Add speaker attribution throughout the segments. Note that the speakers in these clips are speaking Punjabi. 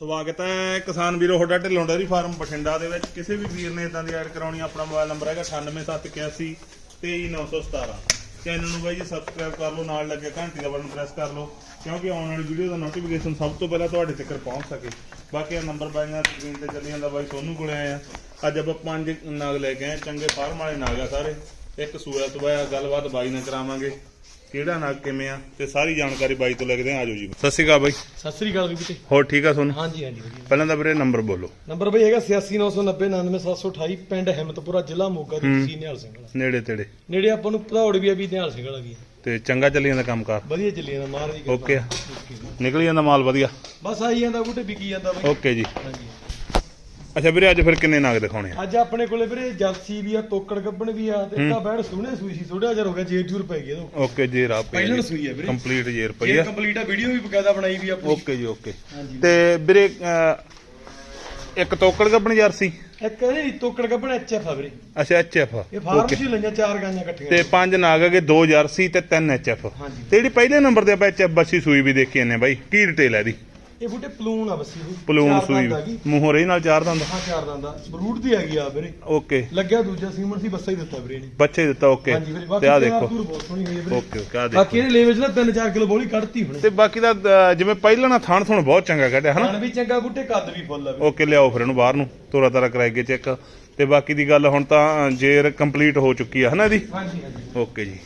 Speaker 1: ਸਵਾਗਤ ਹੈ ਕਿਸਾਨ ਵੀਰੋ, ਤੁਹਾਡਾ ਢਿੱਲੋਂ ਡੇਅਰੀ ਫਾਰਮ ਬਠਿੰਡਾ ਦੇ ਵਿੱਚ। ਕਿਸੇ ਵੀ ਵੀਰ ਨੇ ਇਦਾਂ ਦੀ ਐਡ ਕਰਾਉਣੀ, ਆਪਣਾ ਮੋਬਾਈਲ ਨੰਬਰ ਹੈਗਾ 98781 23917 ਚੈਨਲ ਨੂੰ ਬਾਈ ਜੀ ਸਬਸਕ੍ਰਾਈਬ ਕਰ ਲਓ, ਨਾਲ ਲੱਗੇ ਘੰਟੀ ਦਾ ਬਟਨ ਪ੍ਰੈਸ ਕਰ ਲਓ, ਕਿਉਂਕਿ ਆਉਣ ਵਾਲੀ ਵੀਡੀਓ ਦਾ ਨੋਟੀਫਿਕੇਸ਼ਨ ਸਭ ਤੋਂ ਪਹਿਲਾਂ ਤੁਹਾਡੇ ਤੱਕ ਪਹੁੰਚ ਸਕੇ। ਬਾਕੀ ਇਹ ਨੰਬਰ ਬਾਈਆਂ ਸਕਰੀਨ ਤੇ ਚੱਲੀ ਜਾਂਦਾ ਬਾਈ ਸੋਨੂੰ ਕੋਲੇ ਆਏ ਆ। ਅੱਜ ਆਪਾਂ ਪੰਜ ਨਾਗ ਲੈ ਕੇ ਆਏ, ਚੰਗੇ ਫਾਰਮ ਵਾਲੇ ਨਾਗ ਆ ਸਾਰੇ। ਇੱਕ ਸੂਆ ਤੋਂ ਬਾਇਆ, ਗੱਲਬਾਤ ਬਾਈ ਨਾਲ ਕਰਾਵਾਂਗੇ। ਕਿਹੜਾ ਨਾਗ ਕਿਵੇਂ ਆ ਤੇ ਸਾਰੀ ਜਾਣਕਾਰੀ ਬਾਈ ਤੋਂ ਲੱਗਦੇ ਆ ਆਜੋ ਜੀ। ਸਤਿ ਸ਼੍ਰੀ ਅਕਾਲ ਬਾਈ।
Speaker 2: ਸਤਿ ਸ੍ਰੀ ਅਕਾਲ ਵੀ ਬੀਤੇ
Speaker 1: ਹੋਰ ਠੀਕ ਆ ਤੁਹਾਨੂੰ
Speaker 2: ਹਾਂਜੀ ਹਾਂਜੀ ਵਧੀਆ।
Speaker 1: ਪਹਿਲਾਂ ਤਾਂ ਵੀਰੇ ਨੰਬਰ ਬੋਲੋ।
Speaker 2: ਨੰਬਰ ਬਈ ਹੈਗਾ 8699099728 ਪਿੰਡ ਹਿੰਮਤਪੁਰਾ ਜ਼ਿਲ੍ਹਾ ਮੋਗਾ ਦੀ ਤਹਿਸੀਲ ਨਿਹਾਲ ਸਿੰਘ ਵਾਲਾ।
Speaker 1: ਨੇੜੇ ਤੇੜੇ।
Speaker 2: ਨੇੜੇ ਆਪਾਂ ਨੂੰ ਭਦੌੜ ਵੀ ਆ ਵੀ ਨਿਹਾਲ ਸਿੰਘ ਵਾਲਾ ਵੀ ਆ।
Speaker 1: ਤੇ ਚੰਗਾ ਚੱਲੀ ਜਾਂਦਾ ਕੰਮਕਾਰ
Speaker 2: ਵਧੀਆ ਚੱਲੀ ਜਾਂਦਾ ਮਹਾਰਾਜ ਦੀ ਕਿਰਪਾ।
Speaker 1: ਓਕੇ। ਨਿਕਲ ਜਾਂਦਾ ਮਾਲ ਵਧੀਆ?
Speaker 2: ਬਸ ਆਈ ਜਾਂਦਾ ਬੂਟੇ ਵਿਕੀ ਜਾਂਦਾ ਬਈ।
Speaker 1: ਓਕੇ ਜੀ।
Speaker 2: ਹਾਂਜੀ।
Speaker 1: ਅੱਛਾ ਵੀਰੇ ਅੱਜ ਫਿਰ ਕਿੰਨੇ ਨਾਗ ਦਿਖਾਉਣੇ ਆ?
Speaker 2: ਅੱਜ ਆਪਣੇ ਕੋਲੇ ਵੀਰੇ ਜਰਸੀ ਵੀ ਆ ਤੋਕੜ ਗੱਬਣ ਵੀ ਆ ਤੇ ਇੱਕ ਬੈੜ ਸੋਹਣੇ ਸੂਈ ਸੀ ਥੋੜਾ ਜਿਹਾ ਹੋ ਗਿਆ ਜੇਰ ਜੂਰ ਪੈ ਗਈ ਇਹਦੋਂ।
Speaker 1: ਓਕੇ ਜੀ ਰਾ
Speaker 2: ਪਹਿਲਾਂ ਸੂਈ ਆ ਵੀਰੇ।
Speaker 1: ਕੰਪਲੀਟ ਜੇਰ ਪਈ
Speaker 2: ਇਹ
Speaker 1: ਆ।
Speaker 2: ਕੰਪਲੀਟ ਆ ਵੀਡੀਓ ਵੀ ਬਕਾਇਦਾ ਬਣਾਈ ਵੀ ਆਪਣੀ
Speaker 1: ਓਕੇ ਜੀ ਓਕੇ। ਤੇ ਵੀਰੇ ਇੱਕ ਤੋਕੜ ਗੱਬਣ ਜਰਸੀ?
Speaker 2: ਇੱਕ ਇਹ ਤੋਕੜ ਗੱਬਣ ਐਚਐਫ ਆ ਵੀਰੇ।
Speaker 1: ਅੱਛਾ ਐਚਐਫ
Speaker 2: ਇਹ ਫਾਰਮ ਹੀ ਲਈਆਂ ਚਾਰ ਗਾਈਆਂ ਇਕੱਠੀਆਂ।
Speaker 1: ਤੇ ਪੰਜ ਨਾਗ ਹੈਗੇ ਦੋ ਜਰਸੀ ਤੇ ਤਿੰਨ ਐਚਐਫ
Speaker 2: ਹਾਂਜੀ।
Speaker 1: ਤੇ ਜਿਹੜੀ ਪਹਿਲੇ ਨੰਬਰ ਤੇ ਆਪਾਂ ਐਚਐਫ ਬੱਸੀ ਸੂਈ ਵੀ ਦੇਖੀ ਜਾਂਦੇ ਬਾਈ ਕੀ ਡਿਟੇਲ ਹੈ ਇਹਦੀ?
Speaker 2: ਇਹ ਬੂਟੇ ਪਲੂਨ ਆ ਬੱਸੀ ਦੀ
Speaker 1: ਪਲੂਨ ਸੂਈ।
Speaker 2: ਆ।
Speaker 1: ਮੂੰਹੋਂ ਰਹੀ ਨਾਲ ਚਾਰ ਦੰਦ?
Speaker 2: ਹਾਂ ਚਾਰ ਦੰਦ ਦਾ ਬਰੂਟ ਦੀ ਹੈਗੀ ਆ ਵੀਰੇ।
Speaker 1: ਓਕੇ।
Speaker 2: ਲੱਗਿਆ ਦੂਜਾ ਸੀਮਨ ਸੀ ਬੱਸਾ ਹੀ ਦਿੱਤਾ ਵੀਰੇ ਨੇ
Speaker 1: ਬੱਚੇ ਦਿੱਤਾ ਓਕੇ। ਤੇ
Speaker 2: ਬਾਕੀ
Speaker 1: ਆ ਦੇਖੋ ਓਕੇ ਓਕੇ ਆ
Speaker 2: ਬਾਕੀ
Speaker 1: ਦੇਖੋ
Speaker 2: ਇਹਦੇ ਲੈਵਲ 'ਚ ਨਾ 3-4 ਕਿਲੋ ਬੋਲੀ ਕੱਢਤੀ ਹੁਣੇ।
Speaker 1: ਤੇ ਬਾਕੀ ਦਾ ਜਿਵੇਂ ਪਹਿਲਾਂ ਨਾ ਥਣ ਥਣ ਬਹੁਤ ਚੰਗਾ ਕੱਢਿਆ ਹਨਾ?
Speaker 2: ਖਾਣ ਵੀ ਚੰਗਾ ਬੂਟੇ ਕੱਦ ਵੀ ਫੁੱਲ ਆ
Speaker 1: ਓਕੇ ਲਿਆਓ ਫਿਰ ਇਹਨੂੰ ਬਾਹਰ ਨੂੰ। ਤੋਰਾ ਤਾਰਾ ਕਰਾਈਏ ਚੈੱਕ। ਤੇ ਬਾਕੀ ਦੀ ਗੱਲ ਹੁਣ ਤਾਂ ਜੇਰ ਕੰਪਲੀਟ ਹੋ ਚੁੱਕੀ ਆ ਹਨਾ ਇਹਦੀ
Speaker 2: ਹਾਂਜੀ ਹਾਂਜੀ।
Speaker 1: ਓਕੇ ਜੀ।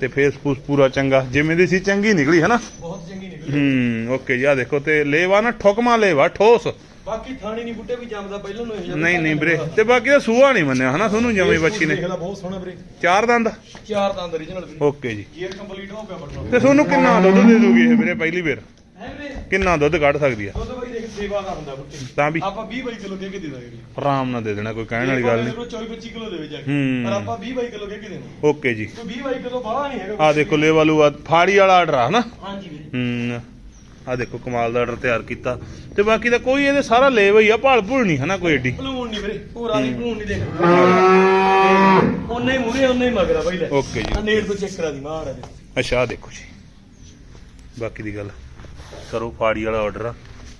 Speaker 1: ਤੇ ਫੇਸ ਫੂਸ ਪੂਰਾ ਚੰਗਾ। ਜਿਵੇਂ ਦੀ ਸੀ ਚੰਗੀ ਨਿਕਲੀ ਹਨਾ? ਹੂੰ ਓਕੇ ਜੀ ਆ ਦੇਖੋ ਤੇ ਲੇਵਾ ਨਾ ਠੁਕਮਾ ਲੇਵਾ ਠੋਸ।
Speaker 2: ਬਾਕੀ ਥਾਣੀ ਨਹੀਂ ਬੂਟੇ ਵੀ ਜੰਮਦਾ ਪਹਿਲਾਂ ਨੂੰ ਇਹ ਜਿਹਾ
Speaker 1: ਨਹੀਂ ਨਹੀਂ ਵੀਰੇ ਤੇ ਬਾਕੀ ਦਾ ਸੂਆ ਨਹੀਂ ਮੰਨਿਆ ਹਨਾ ਤੁਹਾਨੂੰ ਜਮੇ ਬੱਚੀ ਨੇ।
Speaker 2: ਦੇਖ ਲੈ ਬਹੁਤ ਸੋਹਣਾ ਵੀਰੇ।
Speaker 1: ਚਾਰ ਦੰਦ?
Speaker 2: ਚਾਰ ਦੰਦ origignal ਵੀਰੇ।
Speaker 1: ਓਕੇ ਜੀ।
Speaker 2: ਗੇਅਰ ਕੰਪਲੀਟ ਹੋ ਗਿਆ ਬਟਨ।
Speaker 1: ਤੇ ਤੁਹਾਨੂੰ ਕਿੰਨਾ ਦੁੱਧ ਦੇ ਦੂਗੀ ਇਹ ਵੀਰੇ ਪਹਿਲੀ ਵਾਰ?
Speaker 2: ਹੈ ਵੀਰੇ?
Speaker 1: ਕਿੰਨਾ ਦੁੱਧ ਕੱਢ ਸਕਦੀ ਆ?
Speaker 2: ਦੁੱਧ ਸੇਵਾ ਦਾ ਹੁੰਦਾ ਬੂਟੇ
Speaker 1: ਤਾਂ ਵੀ
Speaker 2: ਆਪਾਂ 20 22 ਕਿਲੋ ਕਹਿ ਕੇ ਦੇ ਦਾਂਗੇ
Speaker 1: ਆਰਾਮ ਨਾਲ ਦੇ ਦੇਣਾ ਕੋਈ ਕਹਿਣ ਵਾਲੀ ਗੱਲ ਨਹੀਂ।
Speaker 2: 24 25 ਕਿਲੋ ਦੇਵੇ ਜਾ ਕੇ।
Speaker 1: ਹੂੰ।
Speaker 2: ਪਰ ਆਪਾਂ 20 22 ਕਿਲੋ ਕਹਿ ਕੇ ਦੇਣਾ।
Speaker 1: ਓਕੇ ਜੀ।
Speaker 2: ਕੋਈ 20 22 ਕਿਲੋ ਬਾਹਲਾ ਨਹੀਂ ਹੈਗਾ
Speaker 1: ਆ ਦੇਖੋ ਲੇਵਾ ਲੂਆ ਫਾੜੀ ਵਾਲਾ ਆਰਡਰ ਆ ਹਨਾ?
Speaker 2: ਹਾਂਜੀ ਵੀਰੇ।
Speaker 1: ਹੂੰ। ਆ ਦੇਖੋ ਕਮਾਲ ਦਾ ਆਰਡਰ ਤਿਆਰ ਕੀਤਾ। ਤੇ ਬਾਕੀ ਦਾ ਕੋਈ ਇਹਦੇ ਸਾਰਾ ਲੇਵਾ ਹੀ ਆ ਭਾਲ ਭੁਲ ਨਹੀਂ ਹਨਾ ਕੋਈ ਏਡੀ?
Speaker 2: ਭਲੂਣ ਨਹੀਂ ਵੀਰੇ ਪੂਰਾ ਨਹੀਂ ਭਲੂਣ ਨਹੀਂ ਦੇਖ ਉਹਨੇ ਹੀ ਮੂਰੇ ਉਹਨੇ ਹੀ ਮਗਰਾ ਬਈ ਲੈ।
Speaker 1: ਓਕੇ ਜੀ।
Speaker 2: ਆ ਨੇੜ ਤੋਂ ਚੈੱਕ ਕਰਾ ਦੀ ਮਹਾਰਾਜ
Speaker 1: ਅੱਛਾ ਦੇਖੋ ਜੀ। ਬਾਕੀ ਦੀ ਗੱਲ। ਕਰੋ ਫਾੜੀ ਵਾਲਾ ਆਰਡਰ ਆ।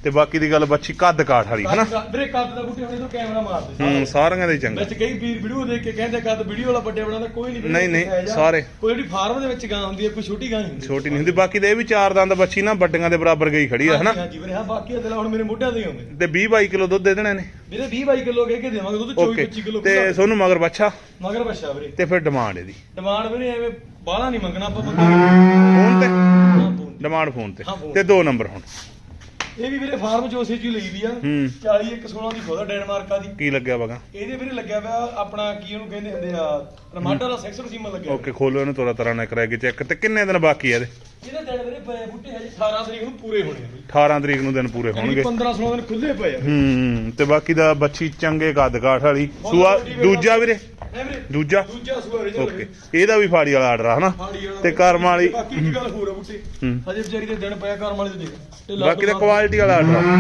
Speaker 1: ਤੇ ਬਾਕੀ ਦੀ ਗੱਲ ਬੱਚੀ ਕੱਦ ਕਾਠ ਵਾਲੀ ਹਨਾ?
Speaker 2: ਵੀਰੇ ਕੱਦ ਦਾ ਬੂਟੇ ਹੁਣੇ ਤੋਂ ਕੈਮਰਾ ਮਾਰਦੇ
Speaker 1: ਹੂੰ ਸਾਰਿਆਂ ਦਾ ਚੰਗਾ।
Speaker 2: ਵਿੱਚ ਕਈ ਵੀਰ ਵੀਡੀਓ ਦੇਖ ਕੇ ਕਹਿੰਦੇ ਕੱਦ ਵੀਡੀਓ ਵਾਲਾ ਵੱਡੇ ਬਣਾਉਂਦਾ ਕੋਈ ਨਹੀਂ
Speaker 1: ਨਹੀਂ, ਨਹੀਂ, ਸਾਰੇ।
Speaker 2: ਕੋਈ ਜਿਹੜੀ ਫਾਰਮ ਦੇ ਵਿੱਚ ਗਾਂ ਹੁੰਦੀ ਹੈ ਕੋਈ ਛੋਟੀ ਗਾਂ ਨਹੀਂ ਹੁੰਦੀ।
Speaker 1: ਛੋਟੀ ਨਹੀਂ ਹੁੰਦੀ ਬਾਕੀ ਦੇ ਇਹ ਵੀ ਚਾਰ ਦੰਦ ਬੱਚੀ ਨਾ ਵੱਡੀਆਂ ਦੇ ਬਰਾਬਰ ਗਈ ਖੜੀ ਆ ਹਨਾ?
Speaker 2: ਹਾਂਜੀ ਵੀਰੇ ਹਾਂ ਬਾਕੀ ਅਦਲਾ ਹੁਣ ਮੇਰੇ ਮੋਢਿਆਂ ਤੇ ਹੁੰਦੇ
Speaker 1: ਤੇ 20 22 ਕਿਲੋ ਦੁੱਧ ਦੇ ਦੇਣੇ ਨੇ
Speaker 2: ਵੀਰੇ 20 22 ਕਿਲੋ ਕਹਿ ਕੇ ਦੇਵਾਂਗੇ ਦੁੱਧ 24
Speaker 1: ਓਕੇ
Speaker 2: 25 ਕਿਲੋ
Speaker 1: ਤੇ ਤੁਹਾਨੂੰ ਮਗਰ ਬੱਚਾ?
Speaker 2: ਮਗਰ ਬੱਛਾ ਵੀਰੇ।
Speaker 1: ਤੇ ਫਿਰ ਡਿਮਾਂਡ ਇਹਦੀ।
Speaker 2: ਡਿਮਾਂਡ ਵੀਰੇ ਐਵੇਂ ਬਾਹਲਾ ਨਹੀਂ ਮੰਗਣਾ ਆਪਾਂ।
Speaker 1: ਫੋਨ ਤੇ? ਡਿਮਾਂਡ ਫੋਨ ਤੇ ਤੇ। ਦੋ ਨੰਬਰ ਹੁਣ।
Speaker 2: ਇਹ ਵੀ ਵੀਰੇ ਫਾਰਮ ਚ ਹੀ ਲਈ ਵੀ ਆ।
Speaker 1: ਹੂੰ।
Speaker 2: 40 ਇੱਕ 16 ਦੀ ਖੋਦਾ ਡੈਨਮਾਰਕਾ ਦੀ।
Speaker 1: ਕੀ ਲੱਗਿਆ ਵਗਾ
Speaker 2: ਇਹਦੇ ਵੀਰੇ ਲੱਗਿਆ ਪਿਆ ਆਪਣਾ ਕੀ ਉਹਨੂੰ ਕਹਿੰਦੇ ਹੁੰਦੇ ਆ ਟਮਾਟਰ ਦਾ ਸੈਕਸਰ ਸੀਮਨ ਲੱਗਿਆ
Speaker 1: ਓਕੇ ਖੋਲੋ ਇਹਨੂੰ ਤੋਰਾ ਤਰਾ ਨਾ ਕਰਾਏਗੇ ਚੈੱਕ ਤੇ ਕਿੰਨੇ ਦਿਨ ਬਾਕੀ ਆ ਇਹਦੇ?
Speaker 2: ਇਹਦੇ ਦਿਨ ਵੀਰੇ ਪਏ ਬੂਟੇ ਹਜੇ 18 ਤਰੀਕ ਨੂੰ ਪੂਰੇ ਹੋਣੇ ਆ ਬਈ
Speaker 1: 18 ਤਰੀਕ ਨੂੰ ਦਿਨ ਪੂਰੇ ਹੋਣਗੇ।
Speaker 2: 15 16 ਦਿਨ ਖੁੱਲੇ ਪਏ ਆ।
Speaker 1: ਹੂੰ ਤੇ ਬਾਕੀ ਦਾ ਬੱਚੀ ਚੰਗੇ ਕੱਦ ਕਾਠ ਵਾਲੀ ਸੂਆ ਦੂਜਾ ਵੀਰੇ? ਦੂਜਾ?
Speaker 2: ਦੂਜਾ ਸੂਆ ਰੇ
Speaker 1: ਓਕੇ ਇਹਦਾ ਵੀ ਫਾੜੀ ਵਾਲਾ ਆਰਡਰ ਆ ਹਨਾ? ਤੇ ਕਰਮ ਵਾਲੀ
Speaker 2: ਬਾਕੀ ਇੱਕ ਗੱਲ ਹੋਰ ਆ ਬੂਟੇ। ਹਜੇ ਵਿਚਾਰੀ ਦੇ ਦਿਨ ਪਿਆ ਕਰਮ ਵਾਲੀ ਦੇ ਦੇਖ।
Speaker 1: ਬਾਕੀ ਦਾ
Speaker 2: ਤੋਂ
Speaker 1: ਕੁਆਲਿਟੀ ਵਾਲਾ ਆਰਡਰ ਆ।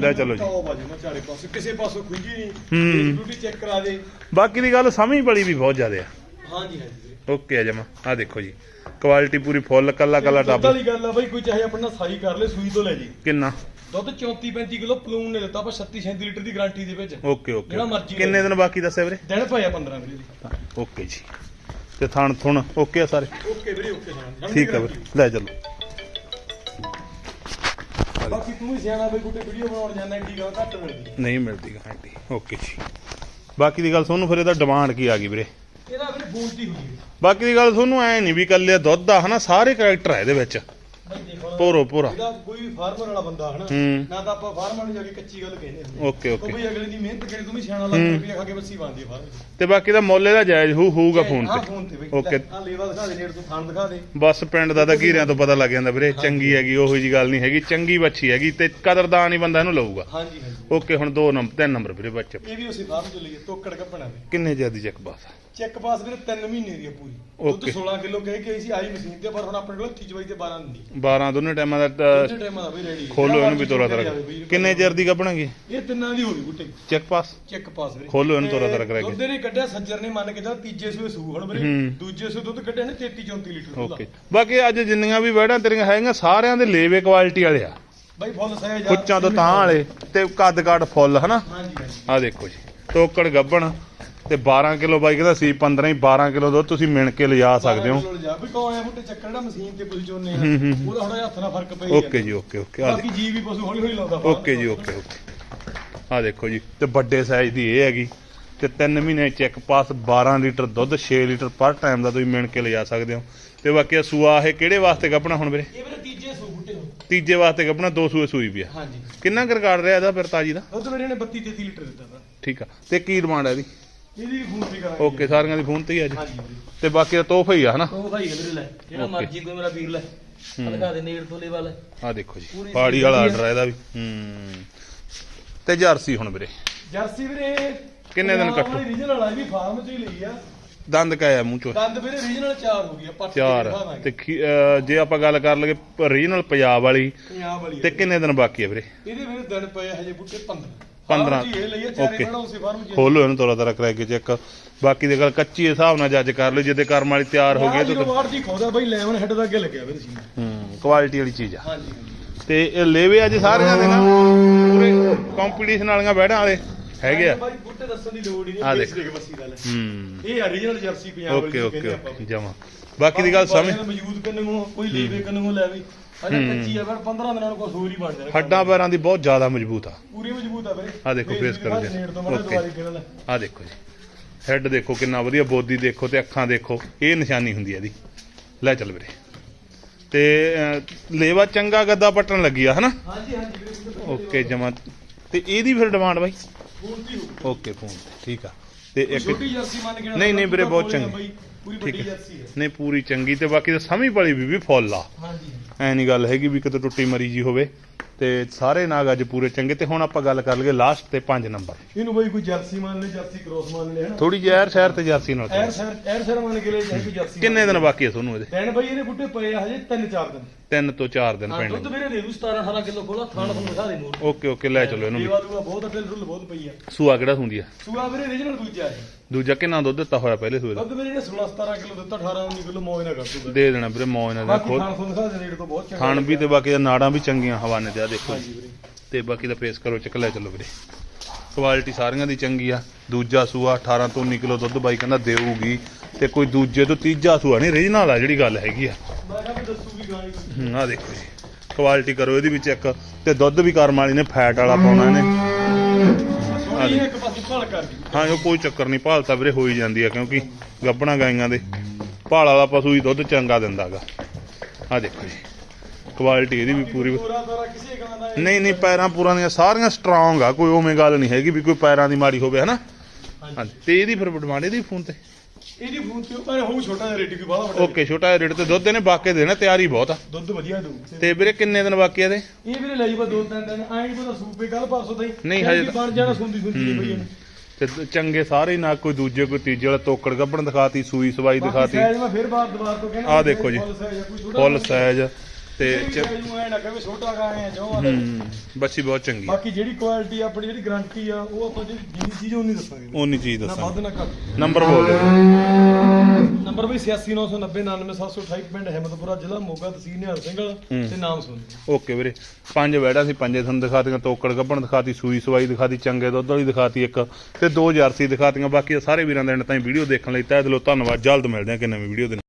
Speaker 1: ਲੈ ਚਲੋ ਜੀ।
Speaker 2: ਟੌਪ ਆ ਜੀ ਮੈਂ ਚਾਰੇ ਪਾਸੇ। ਕਿਸੇ ਪਾਸੋਂ ਖੁੰਝੀ ਨਹੀਂ।
Speaker 1: ਹੂੰ।
Speaker 2: ਬਿਊਟੀ ਚੈੱਕ ਕਰਾ ਦੇ।
Speaker 1: ਬਾਕੀ ਦੀ ਗੱਲ ਸਮਝ ਬੜੀ ਵੀ ਬਹੁਤ ਜ਼ਿਆਦਾ ਆ।
Speaker 2: ਹਾਂਜੀ ਹਾਂਜੀ
Speaker 1: ਓਕੇ ਆ ਜਮਾ। ਆ ਦੇਖੋ ਜੀ। ਕੁਆਲਿਟੀ ਪੂਰੀ ਫੁੱਲ ਕੱਲਾ ਕੱਲਾ ਟੱਬ
Speaker 2: ਵਾਲੀ ਗੱਲ ਆ ਬਈ ਕੋਈ ਚਾਹੇ ਆਪਣਾ ਸਾਈ ਕਰ ਲੈ ਸੂਈ ਤੋਂ ਲੈ ਜੀ।
Speaker 1: ਕਿੰਨਾ?
Speaker 2: ਦੁੱਧ 34 35 ਕਿਲੋ ਪਲੂਨ ਨੇ ਦਿੱਤਾ ਆਪਾਂ 36 37 ਲੀਟਰ ਦੀ ਗਾਰੰਟੀ ਦੇ ਵਿੱਚ।
Speaker 1: ਓਕੇ ਓਕੇ
Speaker 2: ਜਿਹੜਾ ਮਰਜ਼ੀ
Speaker 1: ਕਿੰਨੇ ਦਿਨ ਬਾਕੀ ਦੱਸਿਆ ਵੀਰੇ?
Speaker 2: ਦਿਨ ਪਏ ਆ 15 ਵੀਰੇ ਦੀ
Speaker 1: ਓਕੇ ਜੀ। ਤੇ ਥਣ ਥੁਣ ਓਕੇ ਆ ਸਾਰੇ?
Speaker 2: ਓਕੇ ਵੀਰੇ ਓਕੇ ਹਾਂ
Speaker 1: ਠੀਕ ਆ ਵੀਰੇ ਲੈ ਚਲੋ।
Speaker 2: ਬਾਕੀ ਤੂੰ ਸਿਆਣਾ ਬਈ ਗੁੱਟੇ ਵੀਡੀਓ ਬਣਾਉਣ ਜਾਂਦਾ ਏਡੀ ਗੱਲ ਘੱਟ ਮਿਲਦੀ
Speaker 1: ਨਹੀਂ ਮਿਲਦੀ ਗਾਰੰਟੀ ਓਕੇ ਜੀ। ਬਾਕੀ ਦੀ ਗੱਲ ਤੁਹਾਨੂੰ ਫਿਰ ਇਹਦਾ ਡਿਮਾਂਡ ਕੀ ਆ ਗਈ ਵੀਰੇ?
Speaker 2: ਇਹਦਾ ਵੀਰੇ ਫੋਨ ਦੀ ਹੋਈ।
Speaker 1: ਬਾਕੀ ਦੀ ਗੱਲ ਤੁਹਾਨੂੰ ਐ ਨਹੀਂ ਵੀ ਕੱਲੇ ਦੁੱਧ ਆ ਹਨਾ ਸਾਰੇ ਕੈਰੈਕਟਰ ਆ ਇਹਦੇ ਵਿੱਚ।
Speaker 2: ਬਈ ਦੇਖੋ
Speaker 1: ਪੂਰੋ ਪੂਰਾ।
Speaker 2: ਇਹਦਾ ਕੋਈ ਵੀ ਫਾਰਮਰ ਵਾਲਾ ਬੰਦਾ ਹਨਾ
Speaker 1: ਹੂੰ।
Speaker 2: ਨਾ ਤਾਂ ਆਪਾਂ ਫਾਰਮਰ ਨੂੰ ਜਾ ਕੇ ਕੱਚੀ ਗੱਲ ਕਹਿੰਦੇ ਹੁੰਦੇ
Speaker 1: ਓਕੇ ਓਕੇ।
Speaker 2: ਬਈ ਅਗਲੇ ਦੀ ਮਿਹਨਤ ਕਰੇ ਤੂੰ ਵੀ ਸਿਆਣਾ ਲੱਗ ਰੁਪਏ ਖਾ ਕੇ ਬੱਸੀ ਬੰਦੀ ਫਾਰਮ ਚ
Speaker 1: ਤੇ ਬਾਕੀ ਦਾ ਮੁੱਲ ਇਹਦਾ ਜਾਇਜ਼ ਹੋਊ ਹੋਊਗਾ ਫੋਨ
Speaker 2: ਹਾਂ
Speaker 1: ਤੇ
Speaker 2: ਫੋਨ ਤੇ ਬਈ।
Speaker 1: ਓਕੇ।
Speaker 2: ਆ ਲੇਵਾ ਦਿਖਾ ਦੇ ਨੇੜ ਤੋਂ ਥਾਣ ਦਿਖਾ ਦੇ।
Speaker 1: ਬਸ ਪਿੰਡ ਦਾ ਤਾਂ ਘੀਰਿਆਂ ਤੋਂ ਪਤਾ ਲੱਗ ਜਾਂਦਾ ਵੀਰੇ ਚੰਗੀ ਹੈਗੀ ਉਹੋ ਜੀ ਗੱਲ ਨਹੀਂ ਹੈਗੀ ਚੰਗੀ ਬੱਚੀ ਹੈਗੀ ਤੇ ਕਦਰਦਾਨ ਹੀ ਬੰਦਾ ਇਹਨੂੰ ਲਊਗਾ।
Speaker 2: ਹਾਂਜੀ ਹਾਂਜੀ।
Speaker 1: ਓਕੇ ਹੁਣ ਦੋ ਨੰਬਰ ਤਿੰਨ ਨੰਬਰ ਵੀਰੇ ਬੱਚੇ।
Speaker 2: ਇਹ ਵੀ ਉਸੇ ਫਾਰਮ ਚ ਲਈਏ ਤੋਕੜ ਕੱਪਣਾ ਦੇ
Speaker 1: ਕਿੰਨੇ ਜਿਆਦੀ ਚੈੱਕ ਪਾਸ
Speaker 2: ਚੈੱਕ ਪਾਸ ਵੀਰੇ 3 ਮਹੀਨੇ ਦੀ ਪੂਰੀ। ਦੁੱਧ
Speaker 1: Okay.
Speaker 2: 16 ਕਿਲੋ ਕਹਿ ਕੇ ਸੀ ਆਈ ਮਸ਼ੀਨ ਤੇ ਪਰ ਹੁਣ ਆਪਣੇ ਕੋਲ 30 ਤੇ 12 ਦਿੰਦੀ
Speaker 1: 12 ਦੋਨੇ ਟਾਈਮਾਂ ਦਾ
Speaker 2: ਦੋਨੇ ਟਾਈਮਾਂ ਦਾ ਵੀ ਰੈਡੀ
Speaker 1: ਖੋਲੋ ਇਹਨੂੰ ਵੀ ਤੋਰਾ ਤਰਾ ਕਿੰਨੇ ਚਿਰ ਦੀ ਕੱਢਣਗੇ
Speaker 2: ਇਹ ਤਿੰਨਾਂ ਦੀ ਹੋ ਗਈ ਬੁੱਟੇ।
Speaker 1: ਚੈੱਕ ਪਾਸ
Speaker 2: ਚੈੱਕ ਪਾਸ ਵੀਰੇ।
Speaker 1: ਖੋਲੋ ਇਹਨੂੰ ਤੋਰਾ ਤੋਰਾ ਕਰਾ ਕੇ।
Speaker 2: ਦੁੱਧ ਨੇ ਕੱਢਿਆ ਸੱਜਰ ਨੇ ਮੰਨ ਕੇ ਚੱਲ ਤੀਜੇ ਸੂਏ ਸੂ ਹੁਣ ਵੀਰੇ। ਦੂਜੇ ਸੂਏ ਦੁੱਧ ਕੱਢਿਆ ਨੇ 33 34 ਲੀਟਰ
Speaker 1: ਓਕੇ ਬਾਕੀ ਅੱਜ ਜਿੰਨੀਆਂ ਵੀ ਵੈੜਾਂ ਤੇਰੀਆਂ ਹੈਗੀਆਂ ਸਾਰਿਆਂ ਦੇ ਲੇਵੇ ਕੁਆਲਿਟੀ ਵਾਲੇ ਆ।
Speaker 2: ਬਾਈ ਫੁੱਲ ਸਾਈਜ਼
Speaker 1: ਕੁੱਚਾਂ ਤੋਂ ਤਾਂ ਵਾਲੇ ਤੇ ਕੱਦ ਕਾਠ ਫੁੱਲ ਹਨਾ?
Speaker 2: ਹਾਂਜੀ ਹਾਂਜੀ।
Speaker 1: ਆ ਦੇਖੋ ਜੀ ਤੋਕੜ ਗੱਬਣ। ਤੇ 12 ਕਿਲੋ ਬਾਈ ਕਹਿੰਦਾ ਸੀ 15 ਹੀ 12 ਕਿਲੋ ਦੁੱਧ ਤੁਸੀਂ ਮਿਣ ਕੇ ਲਿਜਾ ਸਕਦੇ ਹੋ।
Speaker 2: ਜਾ ਵੀ ਕੋ ਆਇਆ ਬੁੱਟੇ ਚੱਕਰ ਜਿਹੜਾ ਮਸ਼ੀਨ ਤੇ ਤੁਸੀਂ ਚੋਨੇ ਆ
Speaker 1: ਹੂੰ, ਹੂੰ।
Speaker 2: ਉਹਦਾ ਥੋੜਾ ਹੱਥ ਨਾਲ ਫ਼ਰਕ ਪਈ
Speaker 1: ਓਕੇ ਜੀ ਓਕੇ ਓਕੇ।
Speaker 2: ਬਾਕੀ ਜੀ ਵੀ ਪਸ਼ੂ ਹੌਲੀ ਹੌਲੀ ਲਾਉਂਦਾ।
Speaker 1: ਓਕੇ ਜੀ ਓਕੇ ਓਕੇ। ਆ ਦੇਖੋ ਜੀ ਤੇ ਵੱਡੇ ਸਾਈਜ਼ ਦੀ ਇਹ ਹੈਗੀ। ਤੇ 3 ਮਹੀਨੇ ਚੈੱਕ ਪਾਸ 12 ਲੀਟਰ ਦੁੱਧ 6 ਲੀਟਰ ਪਰ ਟਾਈਮ ਦਾ ਤੁਸੀਂ ਮਿਣ ਕੇ ਲਿਜਾ ਸਕਦੇ ਹੋ। ਤੇ ਬਾਕੀ ਸੂਆ ਇਹ ਕਿਹੜੇ ਵਾਸਤੇ ਕੱਪਣਾ ਹੁਣ ਵੀਰੇ?
Speaker 2: ਇਹ ਵੀਰੇ ਤੀਜੇ ਸੂ ਬੁੱਟੇ ਨੂੰ।
Speaker 1: ਤੀਜੇ ਵਾਸਤੇ ਕੱਪਣਾ ਦੋ ਸੂਏ ਸੂਈ ਵੀ ਆ।
Speaker 2: ਹਾਂਜੀ।
Speaker 1: ਕਿੰਨਾ ਕੁ ਰਿਕਾਰਡ ਰਿਹਾ ਇਹਦਾ ਫਿਰ ਤਾਜੀ ਦਾ?
Speaker 2: ਦੁੱਧ ਵੀਰੇ ਨੇ 32 33 ਲੀਟਰ ਦਿੱਤਾ
Speaker 1: ਠੀਕ ਆ। ਤੇ ਕੀ ਡਿਮਾਂਡ ਹੈ ਇਹਦੀ?
Speaker 2: ਇਹਦੀ ਵੀ ਫੋਨ ਤੇ ਕਰਾਂਗੇ
Speaker 1: ਓਕੇ ਸਾਰੀਆਂ ਦੀ ਫੋਨ ਤੇ ਹੀ ਆ ਜੀ।
Speaker 2: ਹਾਂਜੀ ਵੀਰੇ।
Speaker 1: ਤੇ ਬਾਕੀ ਦਾ ਤੋਹਫਾ ਹੀ ਆ ਹਨਾ?
Speaker 3: ਉਹ ਭਾਈ ਵੀਰੇ ਲੈ। ਜਿਹੜਾ
Speaker 1: Okay.
Speaker 3: ਮਰਜ਼ੀ ਕੋਈ ਮੇਰਾ ਵੀਰ ਲੈ। ਦੇ ਨੇੜ ਤੋਂ ਲੈਵਲ
Speaker 1: ਆ ਦੇਖੋ ਜੀ
Speaker 3: ਪੂਰੀ
Speaker 1: ਪਾੜੀ ਵਾਲਾ
Speaker 3: ਵਧੀਆ।
Speaker 1: ਆਰਡਰ ਹੈ ਇਹਦਾ ਵੀ। ਹੂੰ। ਤੇ ਜਰਸੀ ਹੁਣ ਵੀਰੇ।
Speaker 2: ਜਰਸੀ ਵੀਰੇ
Speaker 1: ਕਿੰਨੇ ਦਿਨ ਕੱਟੂ?
Speaker 2: ਰੀਜਨਲ ਆ ਇਹ ਵੀ ਫਾਰਮ ਚ ਹੀ ਲਈ ਆ।
Speaker 1: ਦੰਦ ਕਾਇਆ ਮੂੰਹ ਚੋਂ?
Speaker 2: ਦੰਦ ਵੀਰੇ ਰੀਜਨਲ 4 ਹੋ ਗਈ ਆ ਪੱਟ
Speaker 1: ਚਾਰ। ਤੇ ਖੀ- ਅਹ ਜੇ ਆਪਾਂ ਗੱਲ ਕਰ ਲਈਏ ਰੀਜਨਲ ਪੰਜਾਬ ਵਾਲੀ
Speaker 2: ਪੰਜਾਬ ਵਾਲੀ ਆ
Speaker 1: ਤੇ ਕਿੰਨੇ ਦਿਨ ਬਾਕੀ ਆ ਵੀਰੇ?
Speaker 2: ਇਹਦੇ ਵੀਰੇ ਦਿਨ ਪਏ ਆ ਹਜੇ ਬੁੱਟੇ 15
Speaker 1: ਪੰਦਰਾਂ।
Speaker 2: ਫਾਰਮ 'ਚ ਹੀ ਇਹ ਲਈ ਆ ਚਾਰੇ
Speaker 1: Okay.
Speaker 2: ਬਣਾ ਉਸੇ ਫਾਰਮ ਚ
Speaker 1: ਖੋਲੋ ਇਹਨੂੰ ਤੋਰਾ ਤੋਰਾ ਕਰਾ ਕੇ ਚੈੱਕ ਬਾਕੀ ਦੀ ਗੱਲ ਕੱਚੀ ਦੇ ਹਿਸਾਬ ਨਾਲ ਜੱਜ ਕਰ ਲਓ ਜਿਹਦੇ ਕਰਮ ਵਾਲੀ ਤਿਆਰ ਹੋ ਗਈ
Speaker 2: ਜਦੋਂ
Speaker 1: ਤਾਂ
Speaker 2: ਵਾਰ ਦੀ ਖੋਦਾ ਬਾਈ 11 ਹੈਡ ਦਾ ਅੱਗੇ ਲੱਗਿਆ ਵੀਰੇ ਸੀ
Speaker 1: ਹੂੰ ਕੁਆਲਿਟੀ ਵਾਲੀ ਚੀਜ਼ ਆ
Speaker 2: ਹਾਂਜੀ
Speaker 1: ਤੇ ਇਹ ਲੇਵੇ ਅੱਜ ਸਾਰਿਆਂ ਦੇ ਨਾ ਪੂਰੇ ਕੰਪੀਟੀਸ਼ਨ ਵਾਲੀਆਂ ਬੈੜਾਂ ਵਾਲੇ ਹੈਗੇ ਆ
Speaker 2: ਬਾਈ ਬੁੱਟੇ ਦੱਸਣ ਦੀ ਲੋੜ ਹੀ ਨਹੀਂ
Speaker 1: ਆ
Speaker 2: ਬੇਸ ਗੱਲ ਹੈ। ਇਹ ਓਰੀਜਨਲ ਜਰਸੀ ਪੰਜਾਬ ਵਾਲੀ
Speaker 1: ਓਕੇ। ਓਕੇ ਜਮਾ ਬਾਕੀ ਦੀ ਗੱਲ ਸਮਝ।
Speaker 2: ਮੌਜੂਦ ਕਰਨ ਨੂੰ ਕੋਈ ਲੀਵੇ ਕਰਨ ਨੂੰ ਲੈ ਵੀ। ਅਜੇ ਕੱਚੀ ਆ ਪਰ 15 ਦਿਨਾਂ ਨੂੰ ਕੁਝ ਹੋਰ ਹੀ ਬਣ ਜਾਣਾ
Speaker 1: ਹੱਡਾਂ ਪੈਰਾਂ ਦੀ ਬਹੁਤ ਜ਼ਿਆਦਾ ਮਜ਼ਬੂਤ ਆ।
Speaker 2: ਪੂਰੀ ਮਜ਼ਬੂਤ ਆ ਵੀਰੇ।
Speaker 1: ਆਹ ਦੇਖੋ
Speaker 2: ਫੇਸ
Speaker 1: ਕਰੋ ਜੀ। ਆ ਦੇਖੋ ਜੀ। ਹੈੱਡ ਦੇਖੋ ਕਿੰਨਾ ਵਧੀਆ। ਬੋਦੀ ਦੇਖੋ ਤੇ ਅੱਖਾਂ ਦੇਖੋ। ਇਹ ਨਿਸ਼ਾਨੀ ਹੁੰਦੀ ਹੈ ਇਹਦੀ। ਲੈ ਚੱਲ ਵੀਰੇ। ਤੇ ਲੇਵਾ ਚੰਗਾ ਗੱਦਾ ਪੱਟਣ ਲੱਗੀ ਆ ਹਨਾ?
Speaker 2: ਹਾਂਜੀ ਹਾਂਜੀ
Speaker 1: ਓਕੇ ਜਮਾ। ਤੇ ਇਹਦੀ ਫਿਰ ਡਿਮਾਂਡ ਬਾਈ? ਓਕੇ ਫੋਨ ਠੀਕ ਆ। ਤੇ ਇੱਕ
Speaker 2: ਛੋਟੀ ਜਰਸੀ ਮੰਨ ਕੇ
Speaker 1: ਨਹੀਂ, ਨਹੀਂ ਵੀਰੇ, ਬਹੁਤ
Speaker 2: ਆ
Speaker 1: ਚੰਗੀ।
Speaker 2: ਪੂਰੀ ਵੱਡੀ
Speaker 1: ਹੈ।
Speaker 2: ਜਰਸੀ ਹੈ।
Speaker 1: ਨਹੀਂ ਪੂਰੀ ਚੰਗੀ ਤੇ ਬਾਕੀ ਤਾਂ ਸਮੀ ਪਲੀ ਵੀ ਵੀ ਫੁੱਲ ਆ।
Speaker 2: ਹਾਂਜੀ
Speaker 1: ਐ ਨਹੀਂ ਗੱਲ ਹੈਗੀ ਵੀ ਕਿਤੇ ਟੁੱਟੀ ਮਰੀ ਜੀ ਹੋਵੇ। ਤੇ ਸਾਰੇ ਨਾਗ ਅੱਜ ਪੂਰੇ ਚੰਗੇ। ਤੇ ਹੁਣ ਆਪਾਂ ਗੱਲ ਕਰ ਲਈਏ ਲਾਸਟ ਤੇ 5 ਨੰਬਰ।
Speaker 2: ਇਹਨੂੰ ਬਾਈ ਕੋਈ ਜਰਸੀ ਮੰਨ ਲੈ ਜਰਸੀ ਕ੍ਰੋਸ ਮੰਨ ਲੈ ਹਨਾ?
Speaker 1: ਥੋੜੀ ਜਿਹੀ ਐਰ ਸ਼ਹਿਰ ਤੇ ਜਰਸੀ ਨਾਲ
Speaker 2: ਐਰ ਸਰ ਐਰ ਸਰ ਮੰਨ ਕੇ ਲੈ ਜਾਏ ਕੋਈ ਜਰਸੀ
Speaker 1: ਕਿੰਨੇ ਦਿਨ ਬਾਕੀ ਆ ਤੁਹਾਨੂੰ ਇਹਦੇ?
Speaker 2: ਦਿਨ ਬਾਈ ਇਹਦੇ ਬੁੱਟੇ ਪਏ ਆ ਹਜੇ 3-4 ਦਿਨ।
Speaker 1: ਤਿੰਨ ਤੋਂ 4 ਦਿਨ
Speaker 3: ਹਾਂ
Speaker 1: ਪੈਣੇ।
Speaker 3: ਦੁੱਧ ਵੀਰੇ ਦੇ ਦੂ 17 18 ਕਿਲੋ ਖੋਲਾ ਥਾਣ ਤੁਹਾਨੂੰ ਦਿਖਾ ਦੇ ਮੂਰ
Speaker 1: ਓਕੇ ਓਕੇ ਲੈ ਚਲੋ ਇਹਨੂੰ ਵੀ।
Speaker 2: ਦੇਵਾ ਬਹੁਤ ਅਟਲ ਰੁੱਲ ਬਹੁਤ ਪਈ ਆ।
Speaker 1: ਸੂਆ ਕਿਹੜਾ ਹੁੰਦੀ ਆ?
Speaker 2: ਸੂਆ ਵੀਰੇ ਰੀਜਨਲ ਦੂਜਾ ਹੈ
Speaker 1: ਦੂਜਾ ਕਿੰਨਾ ਦੁੱਧ ਦਿੱਤਾ ਹੋਇਆ ਪਹਿਲੇ ਸੂਏ ਦਾ?
Speaker 2: ਦੁੱਧ ਵੀਰੇ ਨੇ 16-17 ਕਿਲੋ ਦਿੱਤਾ 18-19 ਕਿਲੋ ਮੌਜ ਨਾਲ ਕਰ ਦੂਗਾ।
Speaker 1: ਦੇ ਦੇਣਾ ਵੀਰੇ ਮੌਜ ਨਾਲ
Speaker 2: ਬਾਕੀ
Speaker 1: ਖੋਲ
Speaker 2: ਖਾਣ ਤੋਂ ਦਿਖਾ ਦੇ ਰੇਟ ਤੋਂ ਬਹੁਤ ਚੰਗਾ
Speaker 1: ਖਾਣ ਵੀ ਤੇ ਬਾਕੀ ਦਾ ਨਾੜਾਂ ਵੀ ਚੰਗੀਆਂ ਹਵਾਨੇ ਤੇ ਆ ਦੇਖੋ
Speaker 2: ਹਾਂਜੀ ਵੀਰੇ।
Speaker 1: ਤੇ ਬਾਕੀ ਦਾ ਫੇਸ ਕਰੋ ਚੱਕ ਲੈ ਚੱਲੋ ਵੀਰੇ। ਕੁਆਲਿਟੀ ਸਾਰੀਆਂ ਦੀ ਚੰਗੀ ਆ। ਦੂਜਾ ਸੂਆ 18 ਤੋਂ 19 ਕਿਲੋ ਦੁੱਧ ਬਾਈ ਕਹਿੰਦਾ ਦੇਊਗੀ। ਤੇ ਕੋਈ ਦੂਜੇ ਤੋਂ ਤੀਜਾ ਸੂਆ ਨਹੀਂ ਰੀਜਨਲ ਆ ਜਿਹੜੀ ਗੱਲ ਹੈਗੀ ਆ।
Speaker 2: ਮੈਂ ਕਿਹਾ ਵੀ ਦੱਸੂਗੀ ਗਾਣੀ ਕੋਈ
Speaker 1: ਹੂੰ, ਆਹ ਦੇਖੋ ਜੀ। ਕੁਆਲਿਟੀ ਕਰੋ ਇਹਦੀ ਵਿੱਚ ਇੱਕ। ਤੇ ਦੁੱਧ ਵੀ ਕਰਮ ਵਾਲੀ ਨੇ ਫੈਟ ਵਾਲਾ ਪਾਉਣਾ ਇਹਨੇ।
Speaker 2: ਸੋਹਣੀ ਇੱਕ ਪਾਸੇ ਭਲ ਕਰ ਗਈ।
Speaker 1: ਹਾਂ ਉਹ ਕੋਈ ਚੱਕਰ ਨਹੀਂ ਭਾਲ ਤਾਂ ਵੀਰੇ ਹੋ ਹੀ ਜਾਂਦੀ ਆ ਕਿਉਂਕਿ ਗੱਬਣਾ ਗਾਈਆਂ ਦੇ। ਭਾਲ ਵਾਲਾ ਪਸ਼ੂ ਹੀ ਦੁੱਧ ਚੰਗਾ ਦਿੰਦਾਗਾ। ਆ ਦੇਖੋ ਜੀ ਕੁਆਲਿਟੀ ਇਹਦੀ ਵੀ ਪੂਰੀ
Speaker 2: ਦਾ
Speaker 1: ਨਹੀਂ ਨਹੀਂ ਪੈਰਾਂ ਪੂਰਾਂ ਦੀਆਂ ਸਾਰੀਆਂ ਸਟਰੋਂਗ ਆ ਕੋਈ ਉਵੇਂ ਗੱਲ ਨਹੀਂ ਹੈਗੀ ਵੀ ਕੋਈ ਪੈਰਾਂ ਦੀ ਮਾੜੀ ਹੋਵੇ ਹਨਾ? ਹਾਂਜੀ। ਤੇ ਇਹਦੀ ਫਿਰ ਡਿਮਾਂਡ ਇਹਦੀ ਫੋਨ ਤੇ।
Speaker 2: ਇਹਦੀ ਫੋਨ ਤੇ ਪਰ ਹੋਊ ਛੋਟਾ ਜਿਹਾ ਰੇਟ ਵੀ ਬਾਹਲਾ ਵੱਡਾ
Speaker 1: ਓਕੇ ਛੋਟਾ ਜਿਹਾ ਰੇਟ ਤੇ ਦੁੱਧ ਇਹਨੇ ਬਾਕੇ ਦੇਣਾ ਤਿਆਰੀ ਬਹੁਤ ਆ।
Speaker 2: ਦੁੱਧ ਵਧੀਆ ਦਊ
Speaker 1: ਤੇ ਵੀਰੇ ਕਿੰਨੇ ਦਿਨ ਬਾਕੀ ਆ ਇਹਦੇ?
Speaker 2: ਇਹ ਵੀਰੇ ਲਈ ਬਾ ਦੋ ਤਿੰਨ ਦਿਨ ਨਹੀਂ ਪਤਾ ਸੂਪੇ ਕੱਲ ਪਰਸੋਂ ਤਾਈ
Speaker 1: ਨਹੀਂ, ਹਜੇ ਤਾਂ-
Speaker 2: ਬਣ ਜਾਣਾ ਸੁੰਦੀ ਸੁੰਦੀ ਪਈ ਇਹਨੇ।
Speaker 1: ਤੇ ਦ- ਚੰਗੇ ਸਾਰੇ ਹੀ ਨਾ ਕੋਈ ਦੂਜੇ ਕੋਈ ਤੀਜੇ ਵਾਲਾ ਤੋਕੜ ਗੱਬਣ ਦਿਖਾਤੀ ਸੂਈ ਸਵਾਈ
Speaker 2: ਬਾਕੀ
Speaker 1: ਦਿਖਾਤੀ।
Speaker 2: ਸਾਈਜ਼ ਮੈਂ ਫਿਰ ਬਾਅਦ ਦੁਬਾਰ ਤੋਂ ਕਹਿਣਾ
Speaker 1: ਆਹ ਦੇਖੋ ਜੀ।
Speaker 2: ਫੁੱਲ ਸਾਈਜ਼ ਆ, ਕੋਈ ਛੋਟਾ
Speaker 1: ਫੁੱਲ ਸਾਈਜ਼ ਤੇ
Speaker 2: ਨੂੰ ਐ ਨਾ ਕਹੇ ਛੋਟਾ ਗਾ ਐ ਜੋ ਆ
Speaker 1: ਹੂੰ ਬੱਚੀ ਬਹੁਤ ਚੰਗੀ ਆ।
Speaker 2: ਬਾਕੀ ਜਿਹੜੀ ਕੁਆਲਿਟੀ ਆਪਣੀ ਜਿਹੜੀ ਗਾਰੰਟੀ ਆ ਉਹ ਆਪਾਂ ਜਿਹੜੀ ਜਿੰਨੀ ਚੀਜ਼ ਉਹ ਨਹੀਂ ਦੱਸਾਂਗੇ।
Speaker 1: ਉਨੀ ਚੀਜ਼
Speaker 2: ਨਾ
Speaker 1: ਦੱਸਾਂ
Speaker 2: ਵੱਧ ਨਾ ਘੱਟ।
Speaker 1: ਨੰਬਰ ਬੋਲ ਦਿਓ।
Speaker 2: ਨੰਬਰ ਵੀ 8699099728 ਪਿੰਡ ਹਿੰਮਤਪੁਰਾ ਜ਼ਿਲ੍ਹਾ ਮੋਗਾ ਤਹਿਸੀਲ ਨਿਹਾਲ ਸਿੰਘ ਤੇ ਨਾਮ ਸੁਣ
Speaker 1: ਓਕੇ ਵੀਰੇ ਪੰਜ ਵੈੜਾਂ ਸੀ ਪੰਜੇ ਤੁਹਾਨੂੰ ਦਿਖਾਤੀਆਂ ਤੋਕੜ ਗੱਬਣ ਦਿਖਾਤੀ ਸੂਈ ਸਵਾਈ ਦਿਖਾਤੀ ਚੰਗੇ ਦੁੱਧ ਵਾਲੀ ਦਿਖਾਤੀ ਇੱਕ ਤੇ ਦੋ ਜਰਸੀ ਦਿਖਾਤੀਆਂ ਬਾਕੀ ਸਾਰੇ ਵੀਰਾਂ ਦੇ ਐਂਡ ਤਾਈਂ ਵੀਡੀਓ ਦੇਖਣ ਲਈ ਤਹਿ ਦਿਲੋਂ ਧੰਨਵਾਦ। ਜਲਦ ਮਿਲਦੇ ਹਾਂ ਕਿ ਨਵੀਂ ਵੀਡੀਓ ਦੇ ਨਾਲ।